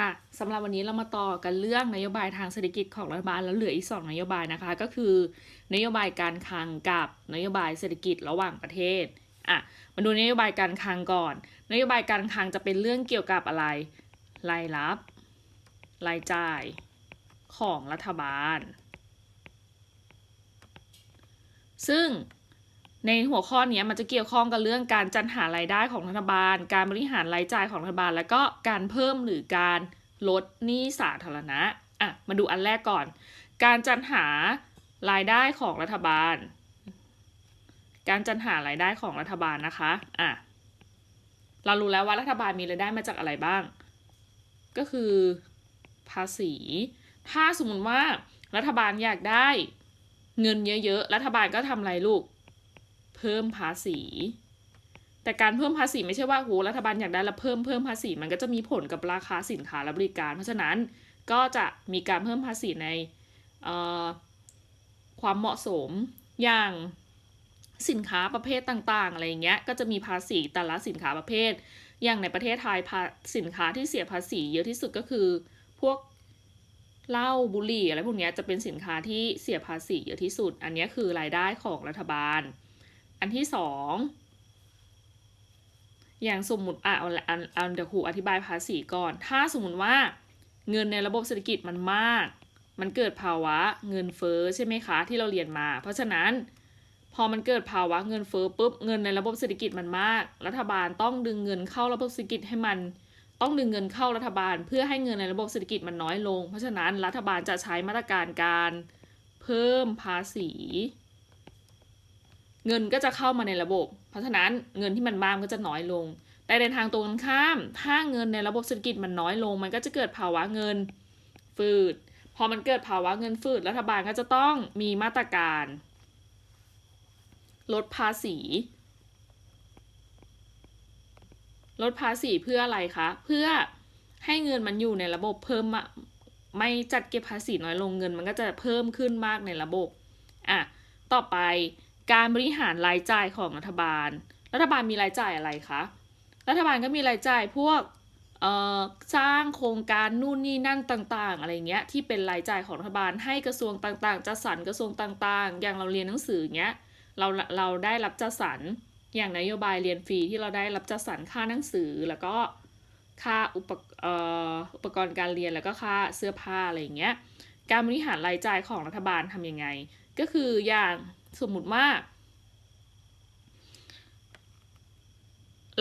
ค่ะสำหรับวันนี้เรามาต่อกันเรื่องนโยบายทางเศรษฐกิจของรัฐบาลแล้วเหลืออีกสองนโยบายนะคะ ก็คือนโยบายการคลังกับนโยบายเศรษฐกิจระหว่างประเทศอะมาดูนโยบายการคลังก่อน นโยบายการคลังจะเป็นเรื่องเกี่ยวกับอะไรรายรับ รายจ่ายของรัฐบาล ซึ่ง ในหัวข้อนี้มันจะเกี่ยวข้องกับเรื่องการจัดหารายได้ของรัฐบาล การบริหารรายจ่ายของรัฐบาล แล้วก็การเพิ่มหรือการลดหนี้สาธารณะอะมาดูอันแรกก่อน การจัดหารายได้ของรัฐบาล การจัดหารายได้ของรัฐบาลนะคะอะเรารู้แล้วว่ารัฐบาลมีรายได้มาจากอะไรบ้าง ก็คือภาษี ถ้าสมมติว่ารัฐบาลอยากได้เงินเยอะๆ รัฐบาลก็ทำอะไรลูก เพิ่มภาษี แต่การเพิ่มภาษีไม่ใช่ว่าโหรัฐบาลอยากได้แล้วเพิ่มเพิ่มภาษี มันก็จะมีผลกับราคาสินค้าและบริการ เพราะฉะนั้นก็จะมีการเพิ่มภาษีในความเหมาะสมอย่างสินค้าประเภทต่างๆอะไรเงี้ยก็จะมีภาษีแต่ละสินค้าประเภท อย่างในประเทศไทยสินค้าที่เสียภาษีเยอะที่สุดก็คือ พวกเหล้าบุหรี่อะไรพวกนี้จะเป็นสินค้าที่เสียภาษีเยอะที่สุด อันนี้คือรายได้ของรัฐบาล อันที่สองอย่างสมมติอะเอาอันอันเดี๋ยวครูอธิบายภาษีก่อน ถ้าสมมติว่าเงินในระบบเศรษฐกิจมันมาก มันเกิดภาวะเงินเฟ้อใช่ไหมคะที่เราเรียนมา เพราะฉะนั้นพอมันเกิดภาวะเงินเฟ้อปุ๊บเงินในระบบเศรษฐกิจมันมาก รัฐบาลต้องดึงเงินเข้าระบบเศรษฐกิจให้มัน ต้องดึงเงินเข้ารัฐบาล เพื่อให้เงินในระบบเศรษฐกิจมันน้อยลง เพราะฉะนั้นรัฐบาลจะใช้มาตรการการเพิ่มภาษี เงินก็จะเข้ามาในระบบ เพราะฉะนั้นเงินที่มันมากก็จะน้อยลง แต่ในทางตรงกันข้าม ถ้าเงินในระบบเศรษฐกิจมันน้อยลง มันก็จะเกิดภาวะเงินฝืด พอมันเกิดภาวะเงินฝืด รัฐบาลก็จะต้องมีมาตรการ ลดภาษี ลดภาษีเพื่ออะไรคะ เพื่อให้เงินมันอยู่ในระบบเพิ่มไม่จัดเก็บภาษีน้อยลงเงิน มันก็จะเพิ่มขึ้นมากในระบบ อะ ต่อไป การบริหารรายจ่ายของรัฐบาล รัฐบาลมีรายจ่ายอะไรคะ รัฐบาลก็มีรายจ่ายพวกสร้างโครงการนู่นนี่นั่นต่างๆ อะไรเงี้ยที่เป็นรายจ่ายของรัฐบาลให้กระทรวงต่างๆ จัดสรรกระทรวงต่างๆ อย่างเราเรียนหนังสือเงี้ยเราเราได้รับจัดสรรอย่างนโยบายเรียนฟรีที่เราได้รับจัดสรรค่าหนังสือแล้วก็ค่าอุปอุปกรณ์การเรียนแล้วก็ค่าเสื้อผ้าอะไรเงี้ยการบริหารรายจ่ายของรัฐบาลทำยังไง ก็คืออย่าง สมมติว่า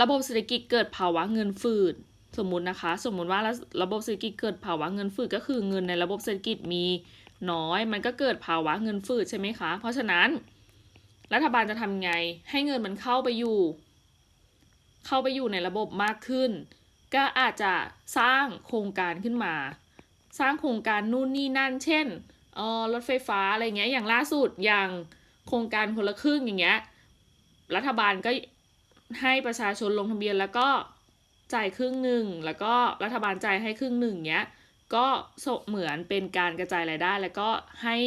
ระบบเศรษฐกิจเกิดภาวะเงินฝืดสมมุตินะคะ สมมุติว่าระบบเศรษฐกิจเกิดภาวะเงินฝืดก็คือเงินในระบบเศรษฐกิจมีน้อย มันก็เกิดภาวะเงินฝืดใช่ไหมคะ เพราะฉะนั้น รัฐบาลจะทำไง ให้เงินมันเข้าไปอยู่ เข้าไปอยู่ในระบบมากขึ้น ก็อาจจะสร้างโครงการขึ้นมา สร้างโครงการนู่นนี่นั่น เช่นเออรถไฟฟ้าอะไรเงี้ยอย่างล่าสุดอย่าง โครงการคนละครึ่งอย่างเงี้ยรัฐบาลก็ให้ประชาชนลงทะเบียนแล้วก็จ่ายครึ่งหนึ่งแล้วก็รัฐบาลจ่ายให้ครึ่งหนึ่งเงี้ยก็เหมือนเป็นการกระจายรายได้ แล้วก็ให้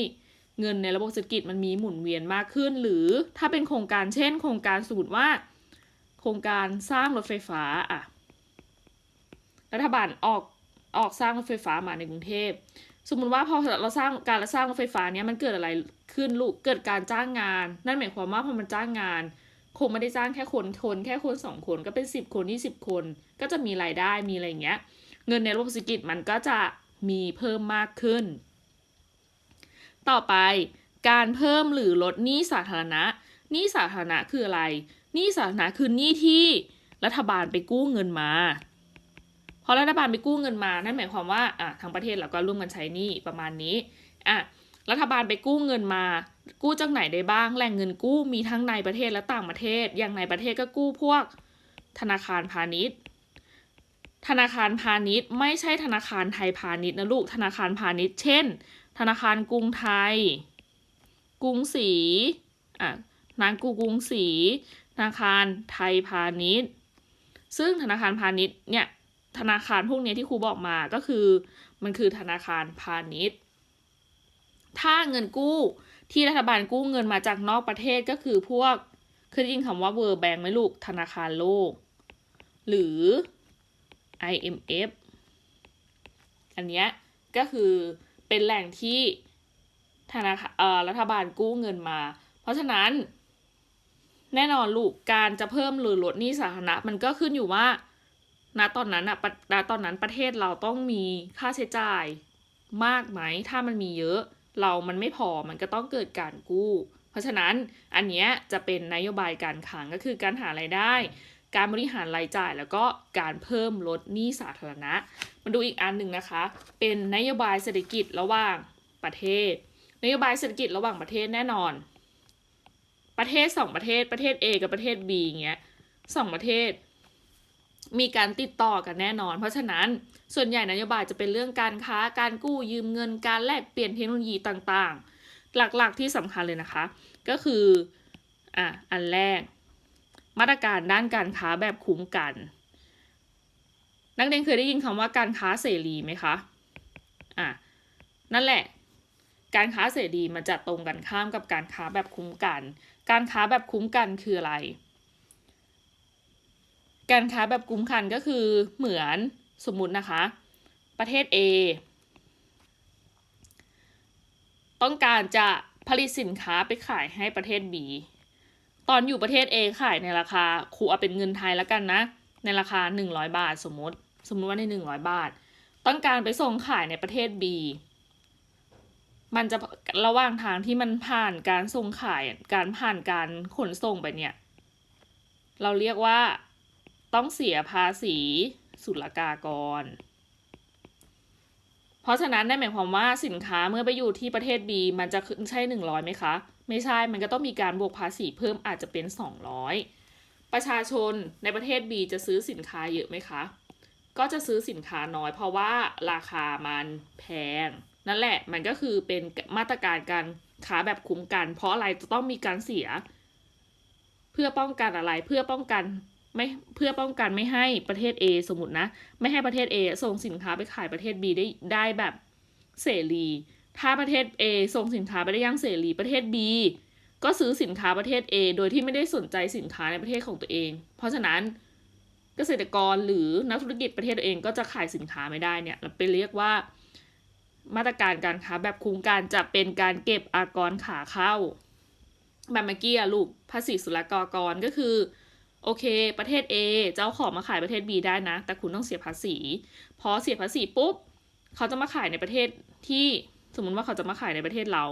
เงินในระบบเศรษฐกิจมันมีหมุนเวียนมากขึ้น หรือถ้าเป็นโครงการเช่น โครงการสูตรว่า โครงการสร้างรถไฟฟ้าอะรัฐบาลออกออกสร้างรถไฟฟ้ามาในกรุงเทพ สมมุติว่าพอเราสร้างการสร้างรถไฟฟ้าเนี้ยมันเกิดอะไร ขึ้นลูกเกิดการจ้างงาน นั่นหมายความว่าพอมันจ้างงาน คงไม่ได้จ้างแค่คนคนแค่คนสองคนก็เป็นสิบคนยี่สิบคน ก็จะมีรายได้มีอะไรเงี้ย เงินในระบบเศรษฐกิจมันก็จะมีเพิ่มมากขึ้น ต่อไปการเพิ่มหรือลดหนี้สาธารณะหนี้สาธารณะคืออะไรหนี้สาธารณะคือหนี้ที่รัฐบาลไปกู้เงินมาพอรัฐบาลไปกู้เงินมา นั่นหมายความว่าอะทางประเทศเราก็ร่วมกันใช้หนี้ประมาณนี้อะ รัฐบาลไปกู้เงินมา กู้จากไหนได้บ้าง แหล่งเงินกู้มีทั้งในประเทศและต่างประเทศ อย่างในประเทศก็กู้พวก ธนาคารพาณิชย์ ธนาคารพาณิชย์ ไม่ใช่ธนาคารไทยพาณิชย์นะลูก ธนาคารพาณิชย์ เช่น ธนาคารกรุงไทย กรุงศรี อะนางกูกรุงศรี ธนาคารไทยพาณิชย์ ซึ่งธนาคารพาณิชย์เนี่ย ธนาคารพวกนี้ที่ครูบอกมาก็คือ มันคือธนาคารพาณิชย์ ถ้าเงินกู้ที่รัฐบาลกู้เงินมาจากนอกประเทศก็คือพวกเคยได้ยินคำว่า World Bank ไหมลูกธนาคารโลก หรือ IMF อันเนี้ยก็คือเป็นแหล่งที่ธนาคารรัฐบาลกู้เงินมา เพราะฉะนั้น แน่นอนลูกการจะเพิ่มหรือลดหนี้สาธารณะมันก็ขึ้นอยู่ว่าณตอนนั้นอะณตอนนั้นประเทศเราต้องมีค่าใช้จ่ายมากไหม ถ้ามันมีเยอะ เรามันไม่พอมันก็ต้องเกิดการกู้ เพราะฉะนั้นอันเนี้ยจะเป็นนโยบายการคลังก็คือการหารายได้ การบริหารรายจ่าย แล้วก็การเพิ่มลดหนี้สาธารณะ มาดูอีกอันหนึ่งนะคะ เป็นนโยบายเศรษฐกิจระหว่างประเทศ นโยบายเศรษฐกิจระหว่างประเทศแน่นอน ประเทศสองประเทศประเทศ A กับประเทศ B อย่างเงี้ยสองประเทศ มีการติดต่อกันแน่นอน เพราะฉะนั้นส่วนใหญ่นโยบายจะเป็นเรื่องการค้าการกู้ยืมเงินการแลกเปลี่ยนเทคโนโลยีต่างๆ หลักๆที่สำคัญเลยนะคะ ก็คืออะอันแรก มาตรการด้านการค้าแบบคุ้มกัน นักเรียนเคยได้ยินคำว่าการค้าเสรีไหมคะอะนั่นแหละการค้าเสรีมันจะตรงกันข้ามกับการค้าแบบคุ้มกัน การค้าแบบคุ้มกันคืออะไร การค้าแบบคุ้มกันก็คือเหมือนสมมุตินะคะ ประเทศ A ต้องการจะผลิตสินค้าไปขายให้ประเทศ B ตอนอยู่ประเทศ A ขายในราคาครูเอาเป็นเงินไทยแล้วกันนะ ในราคา 100 บาทสมมติ สมมติว่าใน 100 บาท ต้องการไปส่งขายในประเทศ B มันจะระหว่างทางที่มันผ่านการส่งขายการผ่านการขนส่งไปเนี่ย เราเรียกว่า ต้องเสียภาษีศุลกากร เพราะฉะนั้นนั่นหมายความว่าสินค้าเมื่อไปอยู่ที่ประเทศ B มันจะขึ้นใช่ 100ไหมคะ ไม่ใช่ มันก็ต้องมีการบวกภาษีเพิ่มอาจจะเป็น 200 ประชาชนในประเทศ B จะซื้อสินค้าเยอะไหมคะ ก็จะซื้อสินค้าน้อยเพราะว่าราคามันแพง นั่นแหละ มันก็คือเป็นมาตรการการค้าแบบคุ้มกัน เพราะอะไรจะต้องมีการเสีย เพื่อป้องกันอะไร เพื่อป้องกัน ไม่เพื่อป้องกันไม่ให้ประเทศ A สมมตินะ ไม่ให้ประเทศ A ส่งสินค้าไปขายประเทศ B ได้ได้แบบเสรี ถ้าประเทศ A ส่งสินค้าไปได้อยังเสรีประเทศ B ก็ซื้อสินค้าประเทศ A โดยที่ไม่ได้สนใจสินค้าในประเทศของตัวเอง เพราะฉะนั้นเกษตรกรหรือนักธุรกิจประเทศตัวเองก็จะขายสินค้าไม่ได้เนี่ยเราไปเรียกว่ามาตรการการค้าแบบคุ้มกันจะเป็นการเก็บอากรขาเข้าแบบเมื่อกี้ลูกภาษีศุลกากรก็คือ โอเค ประเทศ A เจ้าของมาขายประเทศ B ได้นะ แต่คุณต้องเสียภาษี พอเสียภาษีปุ๊บ เขาจะมาขายในประเทศที่สมมติว่าเขาจะมาขายในประเทศเรา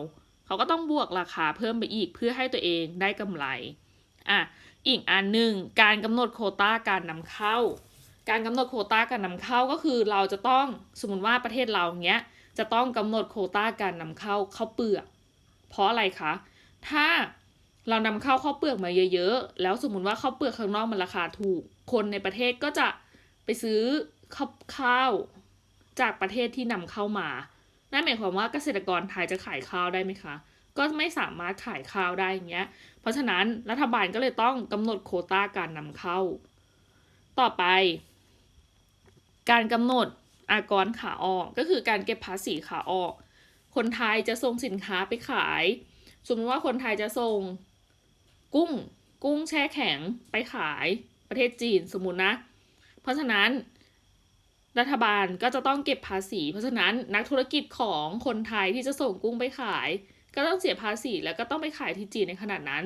เขาก็ต้องบวกราคาเพิ่มไปอีกเพื่อให้ตัวเองได้กำไร อะ อีกอันหนึ่งการกำหนดโควต้าการนำเข้า การกำหนดโควต้าการนำเข้าก็คือเราจะต้องสมมติว่าประเทศเราเนี้ยจะต้องกำหนดโควต้าการนำเข้าข้าวเปลือก เพราะอะไรคะ ถ้า เรานำเข้าข้าวเปลือกมาเยอะๆ แล้วสมมติว่าข้าวเปลือกข้างนอกมันราคาถูก คนในประเทศก็จะไปซื้อข้าวข้าวจากประเทศที่นำเข้ามา นั่นหมายความว่าเกษตรกรไทยจะขายข้าวได้ไหมคะ ก็ไม่สามารถขายข้าวได้อย่างเงี้ย เพราะฉะนั้นรัฐบาลก็เลยต้องกำหนดโคต้าการนำเข้า ต่อไป การกำหนดอากรขาออกก็คือการเก็บภาษีขาออก คนไทยจะส่งสินค้าไปขาย สมมติว่าคนไทยจะส่ง กุ้ง กุ้งแช่แข็งไปขายประเทศจีนสมมุตินะ เพราะฉะนั้นรัฐบาลก็จะต้องเก็บภาษี เพราะฉะนั้นนักธุรกิจของคนไทยที่จะส่งกุ้งไปขาย ก็ต้องเสียภาษีแล้วก็ต้องไปขายที่จีนในขนาดนั้น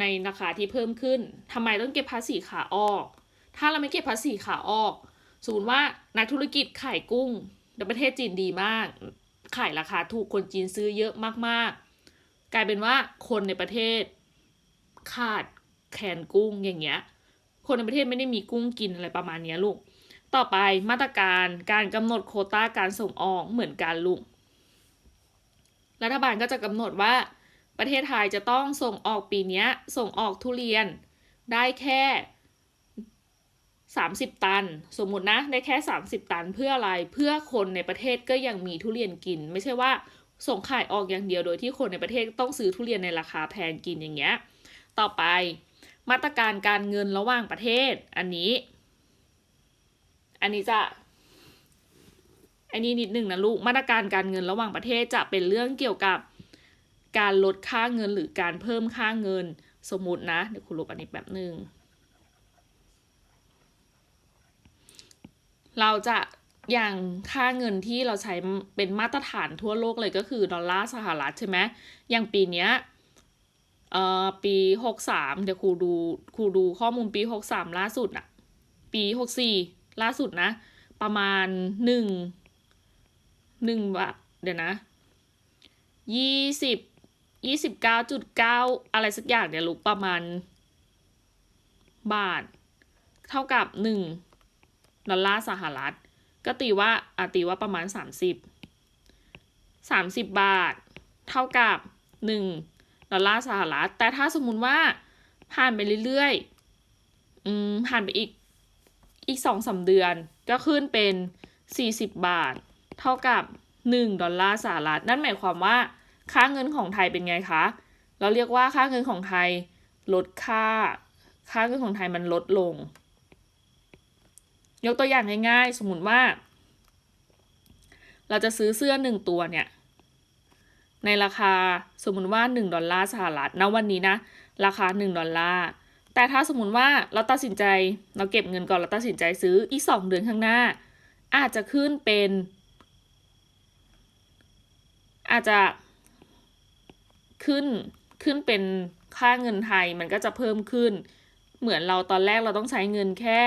ในราคาที่เพิ่มขึ้นทำไมต้องเก็บภาษีขาออก ถ้าเราไม่เก็บภาษีขาออกสมมติว่านักธุรกิจขายกุ้งในประเทศจีนดีมาก ขายราคาถูกคนจีนซื้อเยอะมากๆ กลายเป็นว่าคนในประเทศ ขาดแคนกุ้งอย่างเงี้ย คนในประเทศไม่ได้มีกุ้งกินอะไรประมาณนี้ลูก ต่อไปมาตรการการกำหนดโคต้าการส่งออกเหมือนกันลูก รัฐบาลก็จะกำหนดว่าประเทศไทยจะต้องส่งออกปีนี้ส่งออกทุเรียนได้แค่ 30 ตัน สมมุตินะได้แค่ 30 ตันเพื่ออะไรเพื่อคนในประเทศก็ยังมีทุเรียนกิน ไม่ใช่ว่าส่งขายออกอย่างเดียวโดยที่คนในประเทศต้องซื้อทุเรียนในราคาแพงกินอย่างเงี้ย ต่อไป มาตรการการเงินระหว่างประเทศ อันนี้ อันนี้จะอันนี้นิดหนึ่งนะลูก มาตรการการเงินระหว่างประเทศจะเป็นเรื่องเกี่ยวกับการลดค่าเงินหรือการเพิ่มค่าเงินสมมตินะเดี๋ยวคุณลบอันนี้แบบหนึ่งเราจะอย่างค่าเงินที่เราใช้เป็นมาตรฐานทั่วโลกเลยก็คือดอลลาร์สหรัฐใช่ไหมอย่างปีเนี้ย เอ่อปีหกสามเดี๋ยวครูดูครูดูข้อมูลปีหกสามล่าสุดอะปีหกสี่ล่าสุดนะ ประมาณหนึ่งหนึ่งบาทเดี๋ยวนะยี่สิบยี่สิบเก้าจุดเก้าอะไรสักอย่างเนี่ยวลูกประมาณ บาท เท่ากับหนึ่งดอลลาร์สหรัฐ ก็ตีว่าอาตีว่าประมาณสามสิบสามสิบบาท เท่ากับหนึ่ง ดอลลาร์สหรัฐ แต่ถ้าสมมุติว่าผ่านไปเรื่อยๆ อืม ผ่านไปอีก อีกสองสาเดือน ก็ขึ้นเป็นสี่สิบบาท เท่ากับหนึ่งดอลลาร์สหรัฐ นั่นหมายความว่า ค่าเงินของไทยเป็นไงคะ เราเรียกว่าค่าเงินของไทยลดค่า ค่าเงินของไทยมันลดลง ยกตัวอย่างง่ายๆ สมมติว่า เราจะซื้อเสื้อหนึ่งตัวเนี่ย ในราคาสมมุติว่า 1 ดอลลาร์สหรัฐณวันนี้นะ ราคา 1 ดอลลาร์ แต่ถ้าสมมุติว่าเราตัดสินใจเราเก็บเงินก่อนเราตัดสินใจซื้ออีก 2 เดือนข้างหน้า อาจจะขึ้นเป็น อาจจะขึ้นขึ้นเป็นค่าเงินไทยมันก็จะเพิ่มขึ้น เหมือนเราตอนแรกเราต้องใช้เงินแค่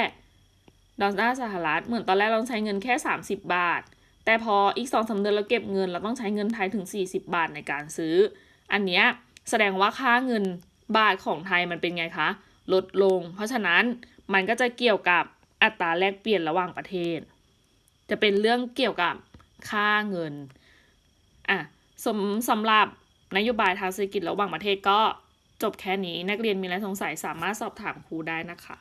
ดอลลาร์สหรัฐเหมือนตอนแรกเราใช้เงินแค่ 30 บาท แต่พออีกสองสาเดือนเราเก็บเงิน เราต้องใช้เงินไทยถึง 40 บาทในการซื้อ อันเนี้ยแสดงว่าค่าเงินบาทของไทยมันเป็นไงคะ ลดลง เพราะฉะนั้นมันก็จะเกี่ยวกับอัตราแลกเปลี่ยนระหว่างประเทศ จะเป็นเรื่องเกี่ยวกับค่าเงินอะสำสำหรับนโยบายทางเศรษฐกิจระหว่างประเทศก็จบแค่นี้นักเรียนมีอะไรสงสัยสามารถสอบถามครูได้นะคะ